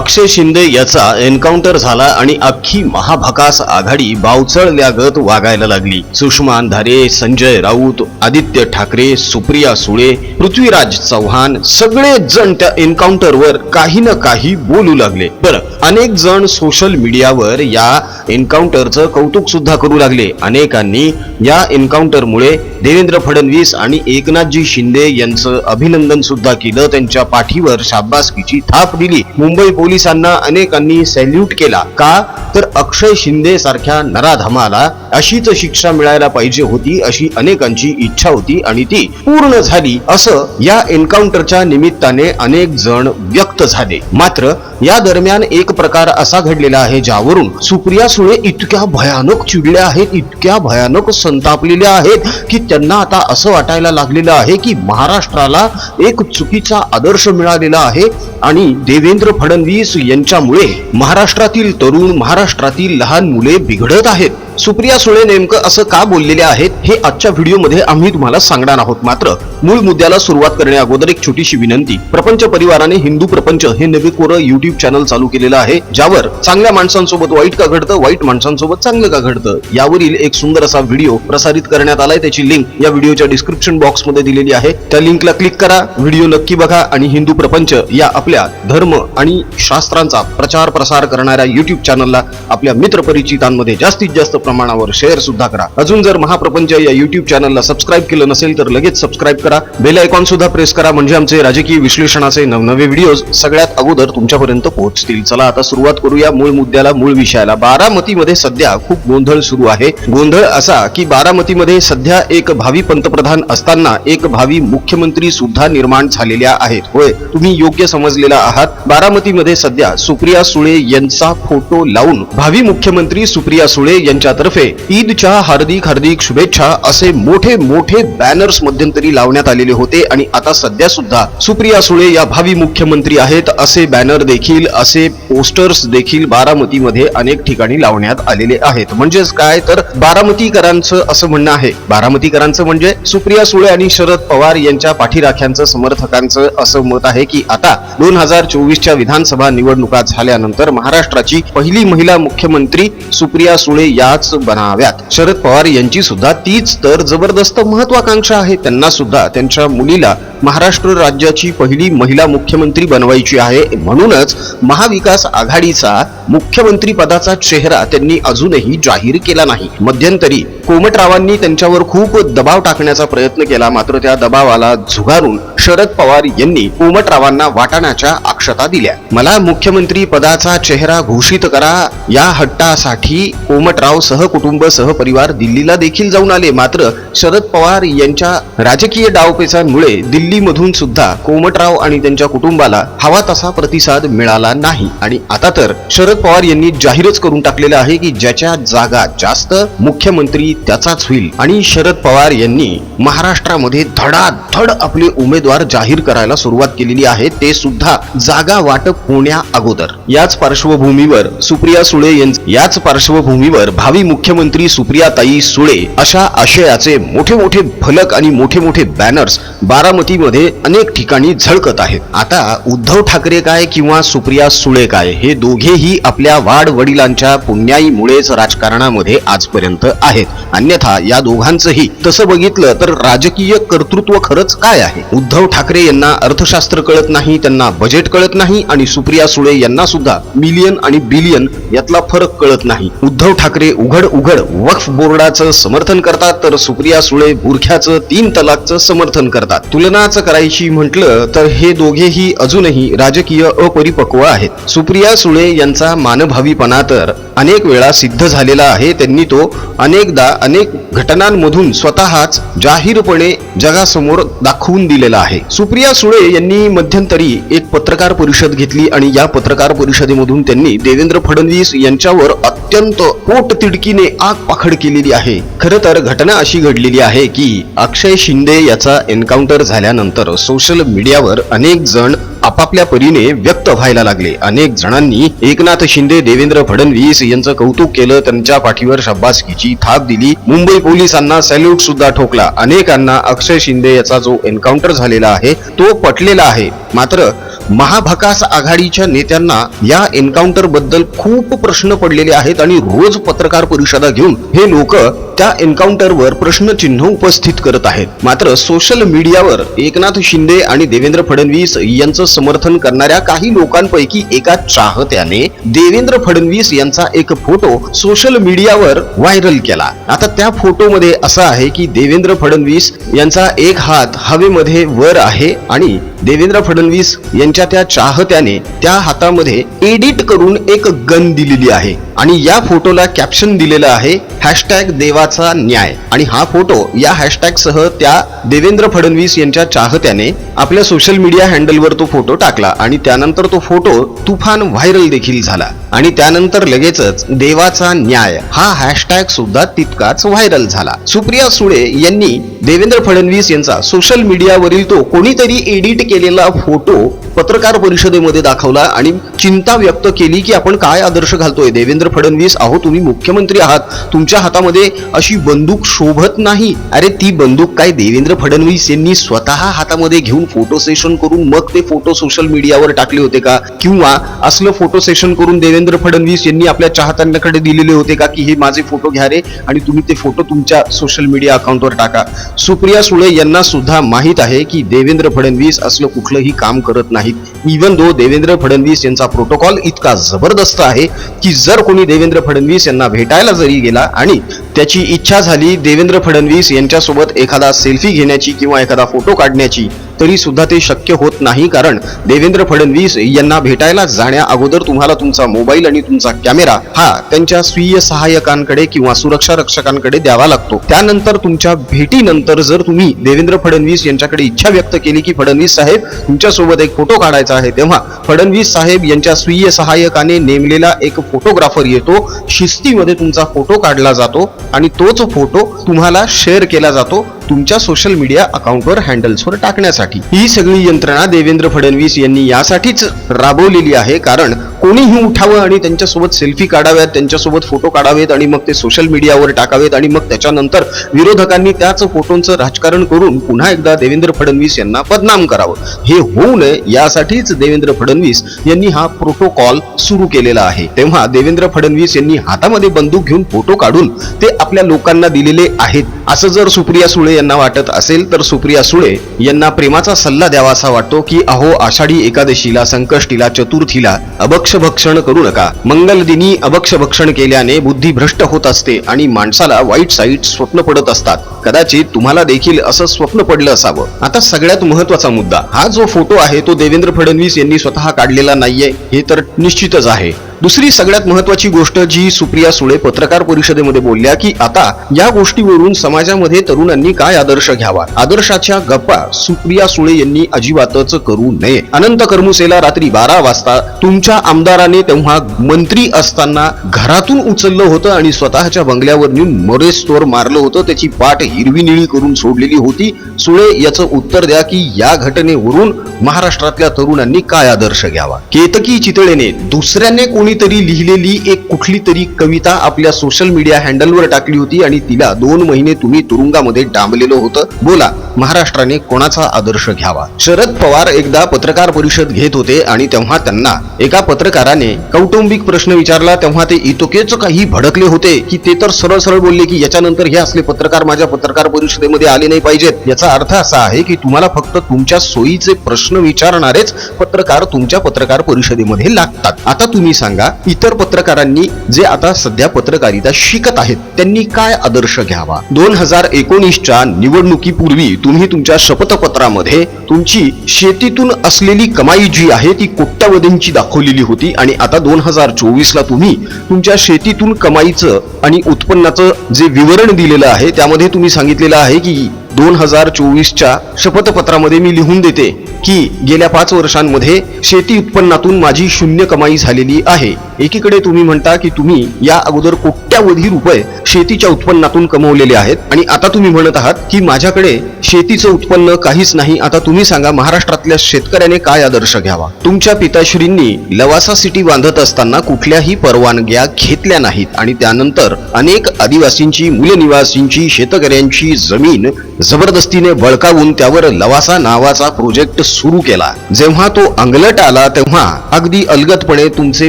अक्षय शिंदे याचा एन्काउंटर झाला आणि अख्खी महाभकास आघाडी बावचळल्यागत वागायला लागली. सुषमा अंधारे संजय राऊत आदित्य ठाकरे सुप्रिया सुळे पृथ्वीराज चव्हाण सगळे जण त्या एन्काउंटरवर काही ना काही बोलू लागले. बरं अनेक जण सोशल मीडियावर या एन्काउंटरचं कौतुक सुद्धा करू लागले. अनेकांनी या एन्काउंटरमुळे देवेंद्र फडणवीस आणि एकनाथजी शिंदे यांचं अभिनंदन सुद्धा केलं. त्यांच्या पाठीवर शाब्बासकीची थाप दिली. मुंबई पोलिसांना अनेकांनी सॅल्यूट केला. का? तर अक्षय शिंदे सारख्या नराधमाला अशीच शिक्षा मिळायला पाहिजे होती अशी अनेकांची इच्छा होती आणि ती पूर्ण झाली असं या एन्काउंटरच्या निमित्ताने अनेक जण व्यक्त झाले. मात्र या दरम्यान एक प्रकार असा घडलेला आहे ज्यावरून सुप्रिया सुळे इतक्या भयानक चिडल्या आहेत इतक्या भयानक संतापलेल्या आहेत की त्यांना आता असं वाटायला लागलेलं आहे की महाराष्ट्राला एक चुकीचा आदर्श मिळालेला आहे आणि देवेंद्र फडणवीस यांच्यामुळे महाराष्ट्रातील तरुण महाराष्ट्रातील लहान मुले बिघडत आहेत. सुप्रिया सुळे नेमकं असं का बोललेले आहेत हे आजच्या व्हिडिओमध्ये आम्ही तुम्हाला सांगणार आहोत. मात्र मूळ मुद्द्याला सुरुवात करण्या अगोदर एक छोटीशी विनंती. प्रपंच परिवाराने हिंदू प्रपंच हे नवे कोरं युट्यूब चॅनल चालू केलेलं आहे ज्यावर चांगल्या माणसांसोबत वाईट का घडतं वाईट माणसांसोबत चांगलं का घडतं यावरील एक सुंदर असा व्हिडिओ प्रसारित करण्यात आलाय. त्याची लिंक या व्हिडिओच्या डिस्क्रिप्शन बॉक्समध्ये दिलेली आहे. त्या लिंकला क्लिक करा व्हिडिओ नक्की बघा आणि हिंदू प्रपंच या आपल्या धर्म आणि शास्त्रांचा प्रचार प्रसार करणाऱ्या युट्यूब चॅनलला आपल्या मित्र परिचितांमध्ये जास्तीत जास्त प्रमाणावर शेअर सुद्धा करा. अजून जर महाप्रपंच या युट्यूब चॅनलला सबस्क्राईब केलं नसेल तर लगेच सबस्क्राईब करा. बेल आयकॉन सुद्धा प्रेस करा. म्हणजे आमचे राजकीय विश्लेषणाचे नवनवे व्हिडिओज सगळ्यात अगोदर तुमच्यापर्यंत पोहोचतील. चला आता सुरुवात करूया मूळ मुद्द्याला मूळ विषयाला. बारामतीमध्ये सध्या खूप गोंधळ सुरू आहे. गोंधळ असा की बारामतीमध्ये सध्या एक भावी पंतप्रधान असताना एक भावी मुख्यमंत्री सुद्धा निर्माण झालेल्या आहेत. होय तुम्ही योग्य समजलेला आहात. बारामतीमध्ये सध्या सुप्रिया सुळे यांचा फोटो लावून भावी मुख्यमंत्री सुप्रिया सुळे यांच्यातर्फे ईदच्या हार्दिक हार्दिक शुभेच्छा असे मोठे मोठे बॅनर्स मध्यंतरी लावण्यात आलेले होते आणि आता सध्या सुद्धा सुप्रिया सुळे या भावी मुख्यमंत्री आहेत असे बॅनर देखील असे पोस्टर्स देखील बारामतीमध्ये अनेक ठिकाणी लावण्यात आलेले आहेत. म्हणजेच काय? तर बारामतीकरांचं असं म्हणणं आहे. बारामतीकरांचं म्हणजे सुप्रिया सुळे आणि शरद पवार यांच्या पाठीराख्यांचं समर्थकांचं असं मत आहे की आता दोन हजार चोवीसच्या विधानसभा निवडणुका झाल्यानंतर महाराष्ट्राची पहिली महिला मुख्यमंत्री सुप्रिया सुळे याच बनाव्यात. शरद पवार यांची सुद्धा तीच तर जबरदस्त महत्वाकांक्षा आहे. त्यांना सुद्धा त्यांच्या मुलीला महाराष्ट्र राज्याची पहिली महिला मुख्यमंत्री बनवायची आहे. म्हणूनच महाविकास आघाडीचा मुख्यमंत्री पदाचा चेहरा त्यांनी अजूनही जाहीर केला नाही. मध्यंतरी कोमटरावांनी त्यांच्यावर खूप दबाव टाकण्याचा प्रयत्न केला. मात्र त्या दबावाला झुगारून शरद पवार यांनी कोमटरावांना वाटाण्याच्या अक्षता दिल्या. मला मुख्यमंत्री पदाचा चेहरा घोषित करा. या हट्टासाठी कोमटराव सहकुटुंब सहपरिवार दिल्लीला देखील जाऊन आले. मात्र शरद पवार यांच्या राजकीय डावपेचांमुळे दिल्लीमधून सुद्धा कोमटराव आणि त्यांच्या कुटुंबाला हवा तसा प्रतिसाद मिळाला नाही. आणि आता तर शरद पवार यांनी जाहीरच करून टाकलेलं आहे की ज्याच्या जागा जास्त मुख्यमंत्री त्याचाच होईल. आणि शरद पवार यांनी महाराष्ट्रामध्ये धडाधड आपले उमेदवार जाहीर करायला सुरुवात केलेली आहे. ते सुद्धा जागा वाटप होण्या अगोदर. याच पार्श्वभूमीवर सुप्रिया सुळे यांच याच पार्श्वभूमीवर भावी माजी मुख्यमंत्री सुप्रियाताई सुळे अशा आशयाचे मोठे मोठे फलक आणि मोठे मोठे बॅनर्स बारामतीमध्ये अनेक ठिकाणी झळकत आहेत. आता उद्धव ठाकरे काय किंवा सुप्रिया सुळे काय हे दोघेही आपल्या वाढ वडिलांच्या पुण्याईमुळेच राजकारणामध्ये आजपर्यंत आहेत. अन्यथा या दोघांचंही तसं बघितलं तर राजकीय कर्तृत्व खरंच काय आहे? उद्धव ठाकरे यांना अर्थशास्त्र कळत नाही त्यांना बजेट कळत नाही आणि सुप्रिया सुळे यांना सुद्धा मिलियन आणि बिलियन यातला फरक कळत नाही. उद्धव ठाकरे उघड उघड वक्फ बोर्डाचं समर्थन करतात तर सुप्रिया सुळे बुरख्याचं तीन तलाकचं समर्थन करतात. तुलनाच करायची म्हटलं तर हे दोघेही अजूनही राजकीय अपरिपक्व आहेत. सुप्रिया सुळे यांचा मानभावीपणा तर अनेक वेळा सिद्ध झालेला आहे त्यांनी तो अनेकदा अनेक घटनांमधून स्वतःच जाहीरपणे जगासमोर दाखवून दिलेला आहे. सुप्रिया सुळे यांनी मध्यंतरी एक पत्रकार परिषद घेतली आणि या पत्रकार परिषदेमधून त्यांनी देवेंद्र फडणवीस यांच्यावर अत्यंत पोट तिडकीने आग पाखड केलेली आहे. खर तर घटना अशी घडलेली आहे की अक्षय शिंदे याचा एन्काउंटर झाल्यानंतर सोशल मीडियावर अनेक जण आपापल्या परीने व्यक्त व्हायला लागले. अनेक जणांनी एकनाथ शिंदे देवेंद्र फडणवीस यांचं कौतुक केलं. त्यांच्या पाठीवर शब्बासकीची थाप दिली. मुंबई पोलिसांना सॅल्यूट सुद्धा ठोकला. अनेकांना अक्षय शिंदे याचा जो एन्काउंटर झालेला आहे तो पटलेला आहे. मात्र महाभकास आघाडीच्या नेत्यांना या एन्काउंटरबद्दल खूप प्रश्न पडलेले आहेत आणि रोज पत्रकार परिषदा घेऊन हे लोक त्या एन्काउंटरवर प्रश्नचिन्ह उपस्थित करत आहेत. मात्र सोशल मीडियावर एकनाथ शिंदे आणि देवेंद्र फडणवीस यांचं समर्थन करणाऱ्या काही लोकांपैकी एका चाहत्याने देवेंद्र फडणवीस यांचा एक फोटो सोशल मीडियावर व्हायरल केला. आता त्या फोटोमध्ये असं आहे की देवेंद्र फडणवीस यांचा एक हात हवेमध्ये वर आहे आणि देवेंद्र फडणवीस यांच्या त्या चाहत्याने त्या हातामध्ये एडिट करून एक गन दिलेली आहे. आणि या फोटोला कॅप्शन दिलेलं आहे हॅशटॅग देवाचा न्याय. आणि हा फोटो या हॅशटॅग सह त्या देवेंद्र फडणवीस यांच्या चाहत्याने आपल्या सोशल मीडिया हँडलवर तो फोटो टाकला. आणि त्यानंतर तो फोटो तुफान व्हायरल देखील झाला. आणि त्यानंतर लगेचच देवाचा न्याय हा हॅशटॅग सुद्धा तितकाच व्हायरल झाला. सुप्रिया सुळे यांनी देवेंद्र फडणवीस यांचा सोशल मीडियावरील तो कोणीतरी एडिट केलेला फोटो पत्रकार परिषदेमध्ये दाखवला आणि चिंता व्यक्त केली की आपण काय आदर्श घालतोय. देवेंद्र फडणवीस अहो तुम्ही मुख्यमंत्री आहात. तुमच्या हातामध्ये अशी बंदूक शोभत नाही. अरे ती बंदूक काय देवेंद्र फडणवीस यांनी स्वतः हातामध्ये घेऊन फोटो सेशन करून मग ते फोटो सोशल मीडियावर टाकले होते का? किंवा असलं फोटो सेशन करून देवेंद्र फडणवीस यांनी आपल्या चाहत्यांकडे दिलेले होते का की हे माझे फोटो घ्या रे आणि तुम्ही ते फोटो तुमच्या सोशल मीडिया अकाउंटवर टाका. सुप्रिया सुळे यांना सुद्धा माहीत आहे की देवेंद्र फडणवीस असलं कुठलंही काम करत नाही. नाहीत. इवन दो देवेंद्र फडणवीस यांचा प्रोटोकॉल इतका जबरदस्त आहे की जर कोणी देवेंद्र फडणवीस यांना भेटायला जरी गेला आणि त्याची इच्छा झाली देवेंद्र फडणवीस यांच्यासोबत एखादा सेल्फी घेण्याची किंवा एखादा फोटो काढण्याची तरी सुद्धा ते शक्य होत नाही कारण देवेंद्र फडणवीस यांना भेटायला जाण्या अगोदर तुम्हाला तुमचा मोबाईल आणि तुमचा कॅमेरा हा त्यांच्या स्वीय सहाय्यकांकडे किंवा सुरक्षा रक्षकांकडे द्यावा लागतो. त्यानंतर तुमच्या भेटीनंतर जर तुम्ही देवेंद्र फडणवीस यांच्याकडे इच्छा व्यक्त केली की फडणवीस साहेब तुमच्यासोबत एक फोटो काढायचा आहे तेव्हा फडणवीस साहेब यांच्या स्वीय सहाय्यकाने नेमलेला एक फोटोग्राफर येतो शिस्तीमध्ये तुमचा फोटो काढला जातो आणि तोच फोटो तुम्हाला शेअर केला जातो. तुमच्या सोशल मीडिया अकाउंटवर हँडल्सवर टाकण्यासाठी. ही सगळी यंत्रणा देवेंद्र फडणवीस यांनी यासाठीच राबवलेली आहे. कारण कोणीही उठावं आणि त्यांच्यासोबत सेल्फी काढाव्यात त्यांच्यासोबत फोटो काढावेत आणि मग ते सोशल मीडियावर टाकावेत आणि मग त्याच्यानंतर विरोधकांनी त्याच फोटोंचं राजकारण करून पुन्हा एकदा देवेंद्र फडणवीस यांना बदनाम करावं. हे होऊ नये यासाठीच देवेंद्र फडणवीस यांनी हा प्रोटोकॉल सुरू केलेला आहे. तेव्हा देवेंद्र फडणवीस यांनी हातामध्ये बंदूक घेऊन फोटो काढून ते आपल्या लोकांना दिलेले आहेत. असं जर सुप्रिया सुळे यांना वाटत असेल तर सुप्रिया सुळे यांना प्रेमाचा सल्ला द्यावा असा वाटतो की अहो आषाढी एकादशीला संकष्टीला चतुर्थीला अभक्ष भक्षण करू नका. मंगल दिनी अभक्ष भक्षण केल्याने बुद्धी भ्रष्ट होत असते आणि माणसाला वाईट साईट स्वप्न पडत असतात. कदाचित तुम्हाला देखील असं स्वप्न पडलं असावं. आता सगळ्यात महत्त्वाचा मुद्दा. हा जो फोटो आहे तो देवेंद्र फडणवीस यांनी स्वतः काढलेला नाहीये हे तर निश्चितच आहे. दुसरी सगळ्यात महत्वाची गोष्ट जी सुप्रिया सुळे पत्रकार परिषदेमध्ये बोलल्या की आता या गोष्टीवरून समाजामध्ये तरुणांनी काय आदर्श घ्यावा? आदर्शाच्या गप्पा सुप्रिया सुळे यांनी अजिबातच करू नये. अनंत करमुसेला रात्री बारा वाजता तुमच्या आमदाराने तेव्हा मंत्री असताना घरातून उचललं होतं आणि स्वतःच्या बंगल्यावर नेऊन मरेस्तोर मारलं होतं. त्याची पाठ हिरवी निळी करून सोडलेली होती. सुळे याचं उत्तर द्या की या घटनेवरून महाराष्ट्रातल्या तरुणांनी काय आदर्श घ्यावा? केतकी चितळेने दुसऱ्याने कोणी कोणीतरी लिहिलेली एक कुठली तरी कविता आपल्या सोशल मीडिया हँडलवर टाकली होती आणि तिला दोन महिने तुम्ही तुरुंगामध्ये डांबलेलं होतं. बोला महाराष्ट्राने कोणाचा आदर्श घ्यावा? शरद पवार एकदा पत्रकार परिषद घेत होते आणि तेव्हा त्यांना एका पत्रकाराने कौटुंबिक प्रश्न विचारला. तेव्हा ते इतकेच काही भडकले होते की ते तर सरळ सरळ बोलले की याच्यानंतर हे असले पत्रकार माझ्या पत्रकार परिषदेमध्ये आले नाही पाहिजेत. याचा अर्थ असा आहे की तुम्हाला फक्त तुमच्या सोयीचे प्रश्न विचारणारेच पत्रकार तुमच्या पत्रकार परिषदेमध्ये लागतात. आता तुम्ही सांगा इतर पत्रकारांनी जे आता सध्या पत्रकारिता शिकत आहेत त्यांनी काय आदर्श घ्यावा? दोन हजार एकोणीसच्या निवडणुकीपूर्वी तुम्ही तुमच्या शपथपत्रामध्ये तुमची शेतीतून असलेली कमाई जी आहे ती कोट्यावधींची दाखवलेली होती आणि आता दोन हजार चोवीसला तुम्ही तुमच्या शेतीतून कमाईचं आणि उत्पन्नाचं जे विवरण दिलेलं आहे त्यामध्ये तुम्ही सांगितलेलं आहे की दोन हजार चोवीसच्या शपथपत्रामध्ये मी लिहून देते की गेल्या पाच वर्षांमध्ये शेती उत्पन्नातून माझी शून्य कमाई झालेली आहे. एकीकडे तुम्ही म्हणता की तुम्ही या अगोदर कोट्यावधी रुपये शेतीच्या उत्पन्नातून कमवलेले आहेत आणि आता तुम्ही म्हणत आहात की माझ्याकडे शेतीचं उत्पन्न काहीच नाही. आता तुम्ही सांगा महाराष्ट्रातल्या शेतकऱ्याने काय आदर्श घ्यावा? तुमच्या पिताश्रींनी लवासा सिटी बांधत असताना कुठल्याही परवानग्या घेतल्या नाहीत आणि त्यानंतर अनेक आदिवासींची मूलनिवासींची शेतकऱ्यांची जमीन जबरदस्तीने बळकावून त्यावर लवासा नावाचा प्रोजेक्ट सुरू केला. जेव्हा तो अंगलट आला तेव्हा अगदी अलगतपणे तुमचे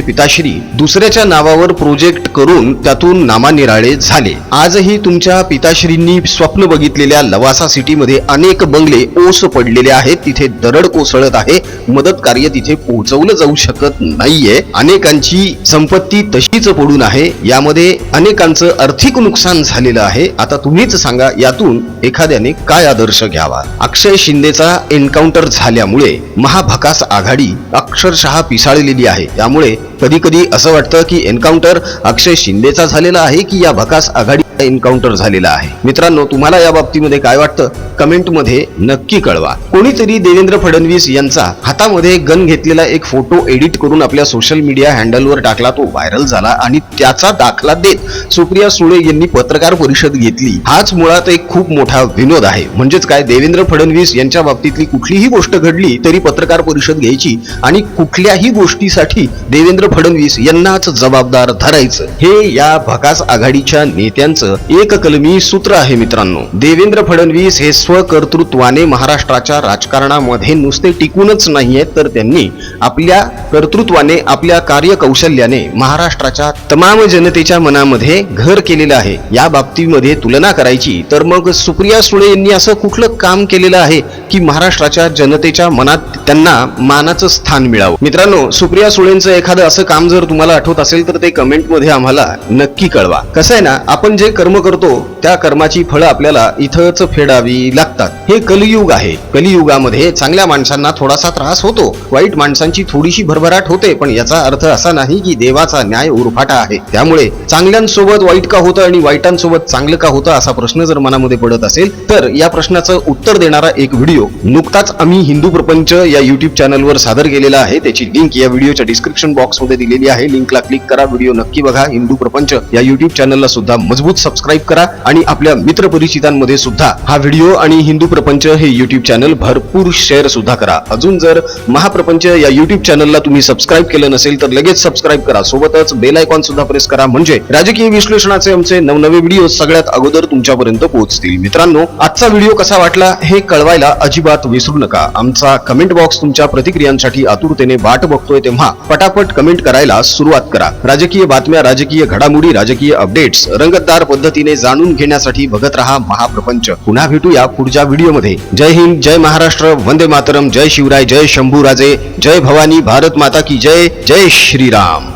पिताश्री दुसऱ्याच्या नावावर प्रोजेक्ट करून त्यातून नामानिराळे झाले. आजही तुमच्या पिताश्रींनी स्वप्न बघितलेल्या लवासा सिटीमध्ये अनेक बंगले ओस पडलेले आहेत. तिथे दरड कोसळत आहे. मदत कार्य तिथे पोहोचवलं जाऊ शकत नाहीये. अनेकांची संपत्ती तशीच पडून आहे. यामध्ये अनेकांचं आर्थिक नुकसान झालेलं आहे. आता तुम्हीच सांगा यातून एखाद्या एखाद्याने काय आदर्श घ्यावा? अक्षय शिंदेचा एन्काउंटर झाल्यामुळे महाभकास आघाडी अक्षरशः पिसाळलेली आहे. त्यामुळे कधी कधी असं वाटतं की एन्काउंटर अक्षय शिंदेचा झालेला आहे की या भकास आघाडी एन्काउंटर झालेला आहे. मित्रांनो तुम्हाला या बाबतीमध्ये काय वाटतं? कमेंटमध्ये नक्की कळवा. कोणीतरी देवेंद्र फडणवीस यांचा हातामध्ये गन घेतलेला एक फोटो एडिट करून आपल्या सोशल मीडिया हँडलवर टाकला तो व्हायरल झाला आणि त्याचा दाखला देत सुप्रिया सुळे यांनी पत्रकार परिषद घेतली. हाच मुळात एक खूप मोठा विनोद आहे. म्हणजेच काय? देवेंद्र फडणवीस यांच्या बाबतीतली कुठलीही गोष्ट घडली तरी पत्रकार परिषद घ्यायची आणि कुठल्याही गोष्टीसाठी देवेंद्र फडणवीस यांनाच जबाबदार धरायचं. हे या भकास आघाडीच्या नेत्यांचं एक कलमी सूत्र आहे मित्रांनो. देवेंद्र फडणवीस हे स्वकर्तृत्वाने महाराष्ट्राच्या राजकारणामध्ये नुसते टिकूनच नाहीये तर त्यांनी आपल्या कर्तृत्वाने आपल्या कार्यकौशल्याने महाराष्ट्राच्या तमाम जनतेच्या मनामध्ये घर केलेलं आहे. या बाबतीमध्ये तुलना करायची तर मग सुप्रिया सुळे यांनी असं कुठलं काम केलेलं आहे की महाराष्ट्राच्या जनतेच्या मनात त्यांना मानाचं स्थान मिळावं? मित्रांनो सुप्रिया सुळेंचं एखादं असं काम जर तुम्हाला आठवत असेल तर ते कमेंटमध्ये आम्हाला नक्की कळवा. कसं आहे ना आपण जे कर्म करतो त्या कर्माची फळं आपल्याला इथंच फेडावी लागतात. हे कलियुग आहे. कलियुगामध्ये चांगल्या माणसांना थोडासा त्रास होतो. वाईट माणसांची थोडीशी भरभराट होते पण याचा अर्थ असा नाही की देवाचा न्याय उरफाटा आहे. त्यामुळे चांगल्यांसोबत वाईट का होतं आणि वाईटांसोबत चांगलं का होतं असा प्रश्न जर मनामध्ये पडत असेल तर या प्रश्नाचं उत्तर देणारा एक व्हिडिओ नुकताच आम्ही हिंदू प्रपंच या युट्यूब चॅनलवर सादर केलेला आहे. त्याची लिंक या व्हिडिओच्या डिस्क्रिप्शन बॉक्समध्ये दिलेली आहे. लिंकला क्लिक करा. व्हिडिओ नक्की बघा. हिंदू प्रपंच या युट्यूब चॅनलला सुद्धा मजबूत सबस्क्राईब करा आणि आपल्या मित्र परिचितांमध्ये सुद्धा हा व्हिडिओ आणि हिंदू प्रपंच हे युट्यूब चॅनल भरपूर शेअर सुद्धा करा. अजून जर महाप्रपंच या युट्यूब चॅनलला तुम्ही सबस्क्राईब केलं नसेल तर लगेच सबस्क्राईब करा. सोबतच बेल आयकॉन सुद्धा प्रेस करा. म्हणजे राजकीय विश्लेषणाचे आमचे नवनवे व्हिडिओ सगळ्यात अगोदर तुमच्यापर्यंत पोहोचतील. मित्रांनो आजचा व्हिडिओ कसा वाटला हे कळवायला अजिबात विसरू नका. आमचा कमेंट बॉक्स तुमच्या प्रतिक्रियांसाठी आतुरतेने वाट बघतोय तेव्हा पटापट कमेंट करायला सुरुवात करा. राजकीय बातम्या राजकीय घडामोडी राजकीय अपडेट्स रंगतदार पद्धतीने जाणून घेण्यासाठी बघत रहा महाप्रपंच. पुन्हा भेटूया पुढच्या व्हिडिओमध्ये. जय हिंद जय महाराष्ट्र वंदे मातरम जय शिवराय जय शंभूराजे जय भवानी भारत माता की जय जय श्रीराम.